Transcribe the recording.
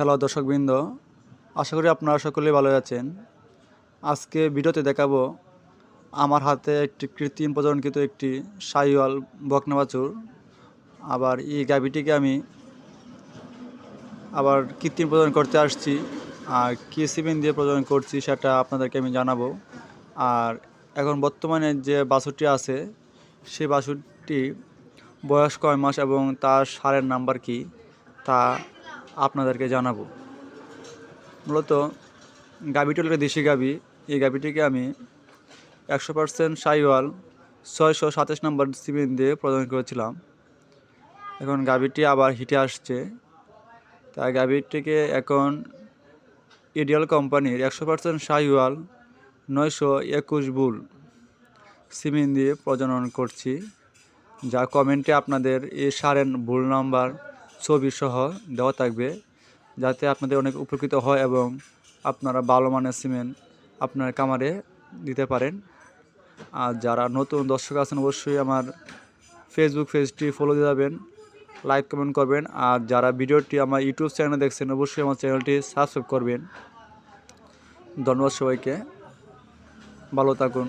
Hello দর্শকবৃন্দ, আশা করি আপনারা সকলেই ভালো আছেন। আজকে ভিডিওতে দেখাবো আমার হাতে একটি কৃত্রিম প্রজননকৃত একটি সাইওয়াল বকনা বাছুর আবার এই গাভিটিকে আমি আবার কৃত্রিম প্রজনন করতে আসছি, আর কী সিমেন দিয়ে প্রজনন করছি সেটা আপনাদেরকে আমি জানাব। আর এখন বর্তমানে যে বাছুরটি আছে, সেই বাছুরটি বয়স কয় মাস এবং তার সারের নাম্বার কি? তা আপনাদেরকে জানাব। মূলত গাভিটি হলো দেশি গাভি, এই গাভিটিকে আমি একশো পার্সেন্ট সাইওয়াল ছয়শো সাতাশ নম্বর সিমেন্ট দিয়ে প্রদান করেছিলাম। এখন গাভিটি আবার হিটে আসছে। তাই গাভিটিকে এখন ইডিয়াল কোম্পানির একশো পার্সেন্ট সাইওয়াল নয়শো একুশ বুল সিমেন্ট দিয়ে প্রজনন করছি। যা কমেন্টে আপনাদের এ সারেন ভুল নাম্বার। ছবি সহ দেওয়া থাকবে যাতে আপনাদের অনেক উপকৃত হয় এবং আপনারা ভালো মানের সিমেন্ট আপনার কামারে দিতে পারেন। আর যারা নতুন দর্শক আছেন, অবশ্যই আমার ফেসবুক পেজটি ফলো দিয়ে যাবেন লাইক কমেন্ট করবেন। আর যারা ভিডিওটি আমার ইউটিউব চ্যানেলে দেখছেন, অবশ্যই আমার চ্যানেলটি সাবস্ক্রাইব করবেন। ধন্যবাদ সবাইকে। ভালো থাকুন।